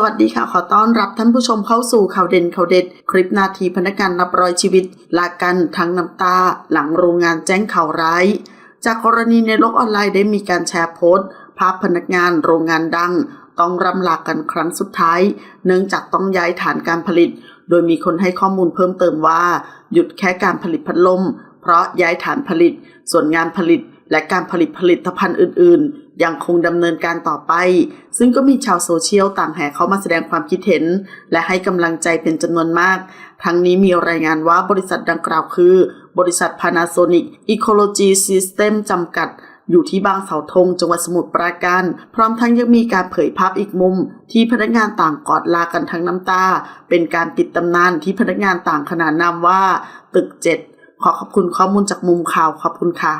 สวัสดีค่ะ ขอต้อนรับท่านผู้ชมเข้าสู่ข่าวเด่นข่าวเด็ด คลิปนาทีพนักงานนับร้อยชีวิต ลากันทั้งน้ำตา หลังโรงงานแจ้งข่าวร้าย จากกรณีในโลกออนไลน์ได้มีการแชร์โพสต์ ภาพพนักงานโรงงานดัง ต้องรำลากันครั้งสุดท้าย เนื่องจากต้องย้ายฐานการผลิต โดยมีคนให้ข้อมูลเพิ่มเติมว่า หยุดแค่การผลิตพัดลม เพราะย้ายฐานผลิต ส่วนงานผลิต และการผลิตผลิตภัณฑ์อื่น ๆ ยังคงดำเนินการต่อไป ซึ่งก็มีชาวโซเชียลต่างแห่เข้ามาแสดงความคิดเห็น และให้กำลังใจเป็นจำนวนมาก ทั้งนี้มีรายงานว่าบริษัทดังกล่าวคือ บริษัท Panasonic Ecology System จำกัดอยู่ที่บางเสาธงจังหวัดสมุทรปราการ พร้อมทั้งยังมีการเผยภาพอีกมุม ที่พนักงานต่างกอดลากันทั้งน้ำตา เป็นการปิดตำนานที่พนักงานต่างขนานนามว่า ตึกเจ็ดขอขอบคุณข้อมูลจากมุมข่าวขอบคุณค่ะ